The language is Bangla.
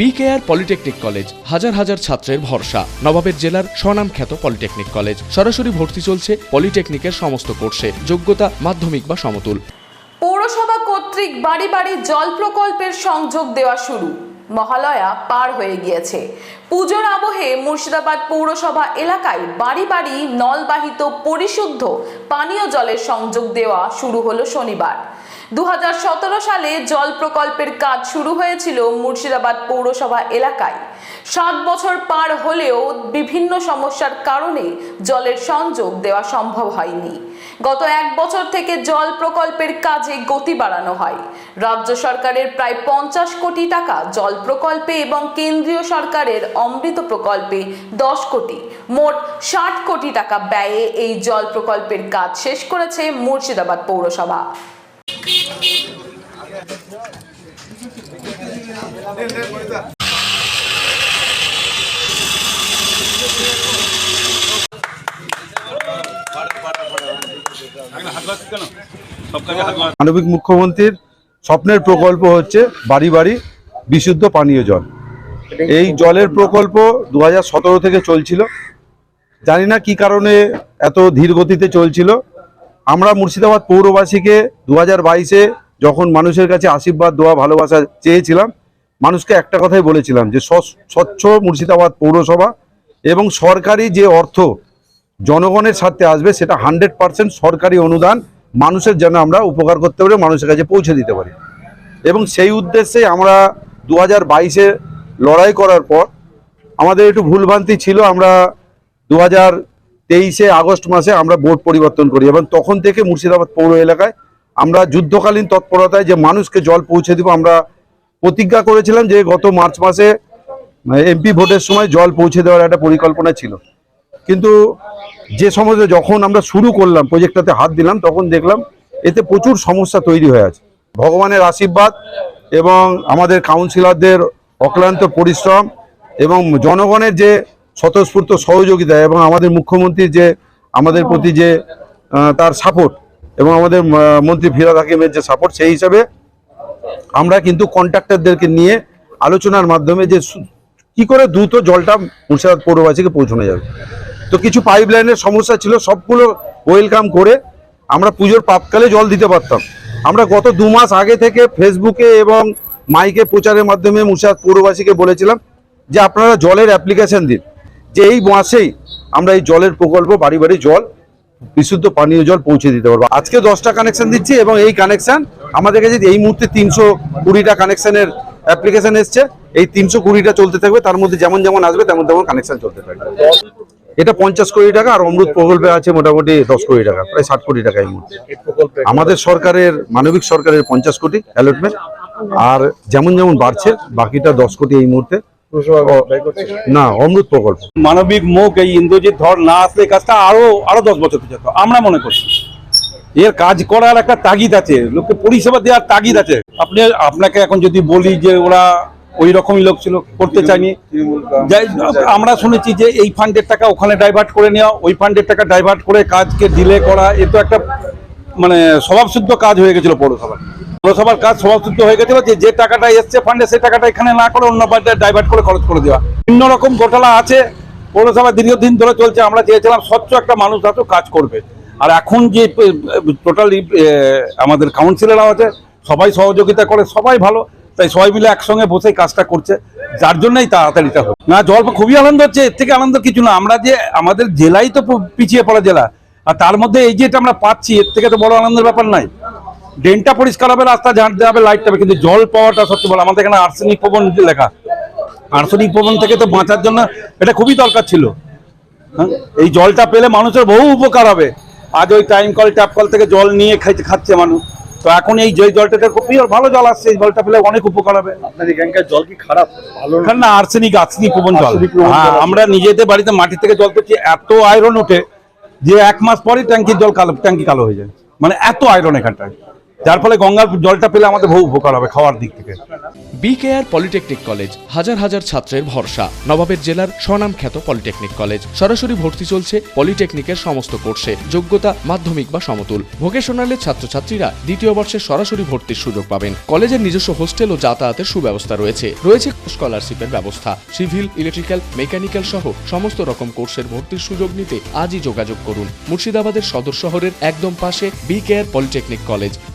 বিকেআর পলিটেকনিক কলেজ হাজার হাজার ছাত্রের ভরসা। নবাবের জেলার স্বনামখ্যাত পলিটেকনিক কলেজ সরাসরি ভর্তি চলছে পলিটেকনিকের সমস্ত কোর্সে। যোগ্যতা মাধ্যমিক বা সমতুল। পৌরসভা কর্তৃক বাড়ি বাড়ি জল প্রকল্পের সংযোগ দেওয়া শুরু। মহালয়া পার হয়ে গিয়েছে। পুজোর আবহে মুর্শিদাবাদ পৌরসভা এলাকায় বাড়ি বাড়ি নলবাহিত পরিশুদ্ধ পানীয় জলের সংযোগ দেওয়া শুরু হলো শনিবার। দু হাজার সতেরো সালে জল প্রকল্পের কাজ শুরু হয়েছিল মুর্শিদাবাদ পৌরসভা এলাকায়। সাত বছর পার হলেও বিভিন্ন সমস্যার কারণে জলের সংযোগ দেওয়া সম্ভব হয়নি। গত এক বছর থেকে জল প্রকল্পের কাজে গতি বাড়ানো হয়। রাজ্য সরকারের প্রায় পঞ্চাশ কোটি টাকা জল প্রকল্পে এবং কেন্দ্রীয় সরকারের অমৃত প্রকল্পে দশ কোটি, মোট ষাট কোটি টাকা ব্যয়ে এই জল প্রকল্পের কাজ শেষ করেছে মুর্শিদাবাদ পৌরসভা। মানবিক মুখ্যমন্ত্রীর স্বপ্নের প্রকল্প হচ্ছে বাড়ি বাড়ি বিশুদ্ধ পানীয় জল। এই জলের প্রকল্প দু হাজার সতেরো থেকে চলছিল। জানি না কি কারণে এত ধীর গতিতে চলছিল। আমরা মুর্শিদাবাদ পৌরবাসীকে দু হাজার বাইশে যখন মানুষের কাছে আশীর্বাদ দোয়া ভালোবাসা চেয়েছিলাম, মানুষকে একটা কথাই বলেছিলাম যে স্বচ্ছ- মুর্শিদাবাদ পৌরসভা এবং সরকারি যে অর্থ জনগণের স্বার্থে আসবে সেটা হান্ড্রেড পার্সেন্ট সরকারি অনুদান মানুষের যেন আমরা উপকার করতে পারি, মানুষের কাছে পৌঁছে দিতে পারি। এবং সেই উদ্দেশ্যে আমরা দু হাজার বাইশে লড়াই করার পর আমাদের একটু ভুলভ্রান্তি ছিল, আমরা দু হাজার তেইশে আগস্ট মাসে আমরা বোর্ড পরিবর্তন করি এবং তখন থেকে মুর্শিদাবাদ পৌর এলাকায় আমরা যুদ্ধকালীন তৎপরতায় যে মানুষকে জল পৌঁছে দিব, আমরা প্রতিজ্ঞা করেছিলাম যে গত মার্চ মাসে এমপি ভোটের সময় জল পৌঁছে দেওয়ার একটা পরিকল্পনা ছিল। কিন্তু যে সমস্ত যখন আমরা শুরু করলাম, প্রজেক্টটাতে হাত দিলাম, তখন দেখলাম এতে প্রচুর সমস্যা তৈরি হয়ে আছে। ভগবানের আশীর্বাদ এবং আমাদের কাউন্সিলরদের অক্লান্ত পরিশ্রম এবং জনগণের যে স্বতঃস্ফূর্ত সহযোগিতা এবং আমাদের মুখ্যমন্ত্রীর যে, আমাদের প্রতি যে তার সাপোর্ট এবং আমাদের মন্ত্রী ফিরাদ হাকিমের যে সাপোর্ট সেই হিসাবে আমরা কিন্তু কন্ট্রাক্টরদেরকে নিয়ে আলোচনার মাধ্যমে যে কি করে দ্রুত জলটা মুর্শিদাবাদ পৌরবাসীকে পৌঁছানো যাবে। তো কিছু পাইপ লাইনের সমস্যা ছিল, সবগুলো ওয়েলকাম করে আমরা পুজোর প্রাপকালে জল দিতে পারতাম। আমরা গত দু মাস আগে থেকে ফেসবুকে এবং মাইকে প্রচারের মাধ্যমে মুর্শিদাবাদ পৌরবাসীকে বলেছিলাম যে আপনারা জলের অ্যাপ্লিকেশন দিন। যে এই মাসেই আমরা এই জলের প্রকল্প, বাড়ি বাড়ি জল, বিশুদ্ধ পানীয় জল পৌঁছে দিতে পারব। আজকে দশটা কানেকশন দিচ্ছি এবং এই কানেকশন আমাদের কাছে এই মুহূর্তে তিনশো কুড়িটা কানেকশনের অ্যাপ্লিকেশন এসছে। এই তিনশো কুড়িটা চলতে থাকবে, তার মধ্যে যেমন যেমন আসবে, তেমন তেমন কানেকশন চলতে থাকবে। এটা পঞ্চাশ কোটি টাকা আর অমৃত প্রকল্পে আছে মোটামুটি দশ কোটি টাকা প্রায় ষাট কোটি টাকা এই মুহূর্তে। আমাদের সরকারের মানবিক সরকারের পঞ্চাশ কোটি অ্যালটমেন্ট আর যেমন যেমন বাড়ছে বাকিটা দশ কোটি এই মুহূর্তে। না অমৃত প্রকল্প। মানবিক মুখ এই ইন্দ্রজিৎ ধর না আসলে এই কাজটা আরও আরও দশ বছর পিছাতো আমরা মনে করছি এর কাজ করার একটা তাগিদ আছে লোককে পরিষেবা দেওয়ার তাগিদ আছে। আপনি আপনাকে এখন যদি বলি যে ওরা ওই রকমই লোক ছিল করতে চায়নি। যাই আমরা শুনেছি যে এই ফান্ডের টাকা ওখানে ডাইভার্ট করে নেওয়া ওই ফান্ডের টাকা ডাইভার্ট করে কাজকে ডিলে করা এ তো একটা মানে স্বভাবসিদ্ধ কাজ হয়ে গেছিল পৌরসভার। পৌরসভার কাজ স্বভাবসিদ্ধ হয়ে গেছিল যে যে টাকাটা এসছে ফান্ডে সেই টাকাটা এখানে না করে অন্য ফান্ডে ডাইভার্ট করে খরচ করে দেওয়া। বিভিন্ন রকম ঘোটালা আছে পৌরসভা দীর্ঘদিন ধরে চলছে আমরা চেয়েছিলাম স্বচ্ছ একটা মানুষ যাতে কাজ করবে। আর এখন যে টোটালি আমাদের কাউন্সিলররা আছে সবাই সহযোগিতা করে সবাই ভালো। তাই সবাই মিলে একসঙ্গে বসে কাজটা করছে, যার জন্যই তাড়াতাড়িটা হোক না, জল খুবই আনন্দ হচ্ছে, এর থেকে আনন্দ কিছু না। আমরা যে আমাদের জেলাই তো পিছিয়ে পড়া জেলা, আর তার মধ্যে এই যেটা আমরা পাচ্ছি, এর থেকে তো বড় আনন্দের ব্যাপার নাই। ড্রেনটা পরিষ্কার হবে, রাস্তা ঝাঁট দেওয়া হবে লাইট হবে, কিন্তু জল পাওয়াটা সত্যি বলো আমাদের এখানে আর্সেনিক ভবন লেখা, আর্সেনিক ভবন থেকে তো বাঁচার জন্য এটা খুবই দরকার ছিল। হ্যাঁ? এই জলটা পেলে মানুষের বহু উপকার হবে। আজ ওই টাইম কল ট্যাপ কল থেকে জল নিয়ে খাইতে খাচ্ছে মানুষ। তো এখন এই যে জলটাতে খুবই ভালো জল আসছে এই জলটা পেলে অনেক উপকার হবে। আপনার এখানকার জল কি খারাপ? ভালো না? আর্সেনিক আর্সেনিক প্রবণ জল। হ্যাঁ আমরা নিজেদের বাড়িতে মাটি থেকে জল করছি এত আয়রন ওঠে যে এক মাস পরে ট্যাঙ্কির জল কালো ট্যাঙ্কি কালো হয়ে যায়। মানে এত আয়রন এখানটায়। যার ফলে গঙ্গার জলটা পেলে আমাদের বহু উপকার হবে খাওয়ার দিক থেকে। বিকেআর পলিটেকনিক কলেজ হাজার হাজার ছাত্রের ভরসা। নবাবের জেলার স্বনামখ্যাত পলিটেকনিক কলেজ সরাসরি ভর্তি চলছে পলিটেকনিকের সমস্ত কোর্সে। যোগ্যতা, মাধ্যমিক বা সমতুল। ভোকেশনালের ছাত্রছাত্রীরা দ্বিতীয় বর্ষে সরাসরি ভর্তির সুযোগ পাবেন। কলেজের নিজস্ব হোস্টেল ও যাতায়াতের সুব্যবস্থা রয়েছে। রয়েছে স্কলারশিপের ব্যবস্থা। সিভিল, ইলেকট্রিক্যাল, মেকানিক্যাল সহ সমস্ত রকম কোর্সের ভর্তির সুযোগ নিতে আজই যোগাযোগ করুন। মুর্শিদাবাদের সদর শহরের একদম পাশে BKR polytechnic college